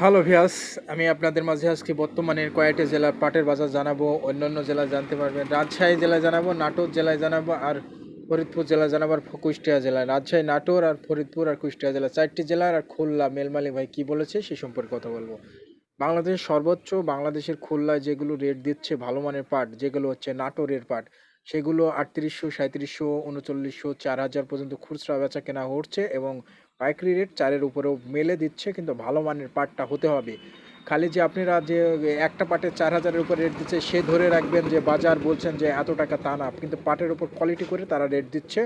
Hello ভিয়াস আমি আপনাদের মাঝে আজকে বর্তমানের কয়েকটি জেলার পাটের বাজার জানাব, অন্যান্য জেলা জানতে পারবেন। রাজশাহী জেলায় জানাব, নাটোর জেলায় জানাব, আর ফরিদপুর জেলায় জানাব, আর কুষ্টিয়া জেলায়। রাজশাহী, নাটোর, আর ফরিদপুর, আর কুষ্টিয়া জেলা চারটি জেলার, আর খুলনা মেলমালিক ভাই কী বলেছে সে সম্পর্কে কথা বলব। বাংলাদেশের সর্বোচ্চ, বাংলাদেশের খুলনায় যেগুলো রেট দিচ্ছে ভালো মানের পাট, যেগুলো হচ্ছে নাটোরের পাট, সেগুলো আটত্রিশশো সাঁত্রিশশো উনচল্লিশশো, চার হাজার পর্যন্ত খুচরা বেচা কেনা হচ্ছে এবং পাইকারি রেট চারের উপরেও মেলে দিচ্ছে, কিন্তু ভালো মানের পাটটা হতে হবে। খালি যে আপনারা যে একটা পাটে চার হাজারের উপর রেট দিচ্ছে, সে ধরে রাখবেন যে বাজার বলছেন যে এত টাকা তা না। কিন্তু পাটের উপর কোয়ালিটি করে তারা রেট দিচ্ছে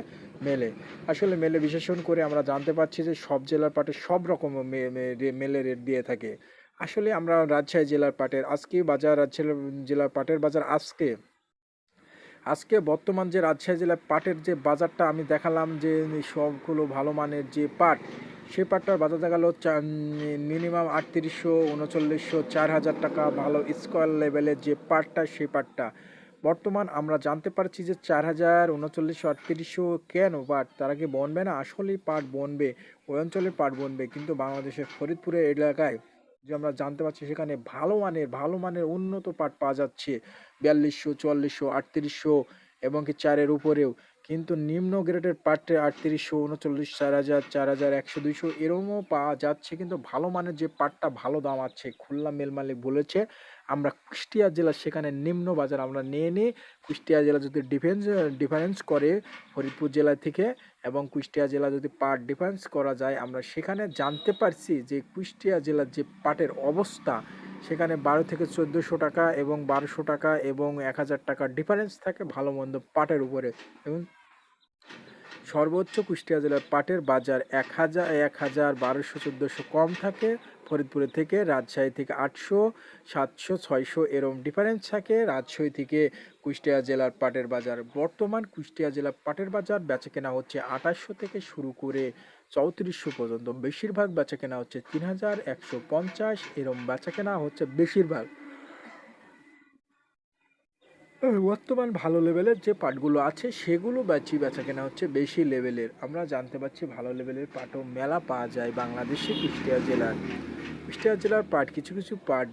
মেলে। আসলে মেলে বিশেষণ করে আমরা জানতে পারছি যে সব জেলার পাটে সব রকম মেলে রেট দিয়ে থাকে। আসলে আমরা রাজশাহী জেলার পাটের, আজকে বাজার রাজশাহী জেলার পাটের বাজার আজকে আজকে বর্তমান যে রাজশাহী জেলার পাটের যে বাজারটা আমি দেখালাম যে সবগুলো ভালো মানের যে পাট, সে পাটটার বাজার দেখাল মিনিমাম আটত্রিশশো উনচল্লিশশো চার হাজার টাকা ভালো স্কোয়ার লেভেলের যে পাটটা সেই পাটটা। বর্তমান আমরা জানতে পারছি যে চার হাজার উনচল্লিশশো আটত্রিশশো কেন পাট? তারা কি বনবে না? আসলেই পাট বনবে। ওই অঞ্চলে পাট বনবে। কিন্তু বাংলাদেশের ফরিদপুরের এলাকায় যে আমরা জানতে পারছি সেখানে ভালো মানের ভালো মানের উন্নত পাট পাওয়া যাচ্ছে। বিয়াল্লিশশো, চুয়াল্লিশশো, আটত্রিশশো এবং কি চারের উপরেও। কিন্তু নিম্ন গ্রেডের পাটে আটত্রিশশো উনচল্লিশ, চার হাজার চার হাজার, একশো, দুইশো এরমও পাওয়া যাচ্ছে। কিন্তু ভালো মানের যে পাটটা ভালো দাম আছে, খুলনা মেল মালিক বলেছে, আমরা কুষ্টিয়া জেলা সেখানে নিম্ন বাজার আমরা নিয়ে নিই। কুষ্টিয়া জেলা যদি ডিফেন্স ডিফারেন্স করে ফরিদপুর জেলা থেকে এবং কুষ্টিয়া জেলা যদি পাট ডিফারেন্স করা যায়, আমরা সেখানে জানতে পারছি যে কুষ্টিয়া জেলার যে পাটের অবস্থা, সেখানে বারো থেকে চোদ্দোশো টাকা এবং বারোশো টাকা এবং এক হাজার টাকার ডিফারেন্স থাকে ভালো মন্দ পাটের উপরে। এবং সর্বোচ্চ কুষ্টিয়া জেলার পাটের বাজার এক হাজার এক হাজার বারোশো চোদ্দোশো কম থাকে। ফরিদপুরের থেকে রাজশাহী থেকে আটশো, সাতশো, ছয়শো এরম ডিফারেন্স থাকে। রাজশাহী থেকে কুষ্টিয়া জেলার পাটের বাজার। বর্তমান কুষ্টিয়া জেলার পাটের বাজার বেচা কেনা হচ্ছে আঠাশশো থেকে শুরু করে চৌত্রিশশো পর্যন্ত। বেশিরভাগ বেচা কেনা হচ্ছে তিন হাজার, একশো পঞ্চাশ এরম বেচা কেনা হচ্ছে বেশিরভাগ। বর্তমান ভালো লেভেলের যে পাটগুলো আছে, সেগুলো বেচি বেচা কেনা হচ্ছে বেশি লেভেলের। আমরা জানতে পারছি ভালো লেভেলের পাটও মেলা পাওয়া যায় বাংলাদেশে কুষ্টিয়া জেলার। কুষ্টিয়া জেলার পাট কিছু কিছু পাট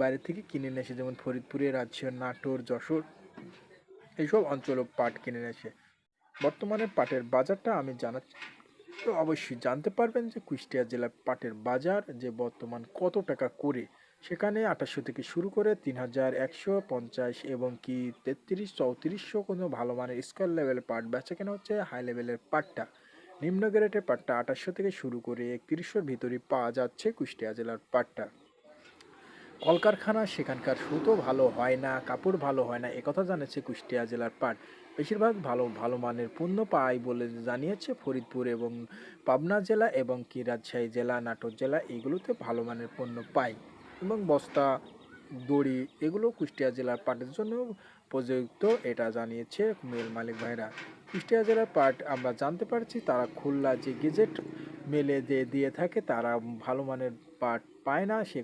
বাইরে থেকে কিনে নিয়ে আসে যেমন ফরিদপুরে রাজশাহী নাটোর, যশোর, এইসব অঞ্চলও পাট কিনে নিয়ে আসে বর্তমানে পাটের বাজারটা আমি জানাচ্ছি, তো অবশ্যই জানতে পারবেন যে কুষ্টিয়া জেলার পাটের বাজার যে বর্তমান কত টাকা করে সেখানে আঠাশশো থেকে শুরু করে তিন হাজার একশো পঞ্চাশ এবং কি তেত্রিশ, চৌত্রিশশো কোনো ভালো মানের স্কোয়ার লেভেলের পাট বেচা কেনা হচ্ছে হাই লেভেলের পাটটা নিম্ন গ্রেডের পাটটা আঠাশশো থেকে শুরু করে একত্রিশশোর ভিতরে পাওয়া যাচ্ছে কুষ্টিয়া জেলার পাটটা কলকারখানা সেখানকার সুতো ভালো হয় না, কাপড় ভালো হয় না একথা জানাচ্ছে কুষ্টিয়া জেলার পাট বেশিরভাগ ভালো ভালো মানের পণ্য পায় বলে জানিয়েছে ফরিদপুর এবং পাবনা জেলা এবং কি রাজশাহী জেলা, নাটোর জেলা, এগুলোতে ভালো মানের পণ্য পায় এবং বস্তা, দড়ি, এগুলো কুষ্টিয়া জেলার পাটের জন্য প্রযুক্ত এটা জানিয়েছে মেল মালিক ভাইরা। কুষ্টিয়া জেলার পাট আমরা জানতে পারছি, তারা খুলনা যে গেজেট মেলে দিয়ে দিয়ে থাকে, তারা ভালো মানের পাট পায় না, সে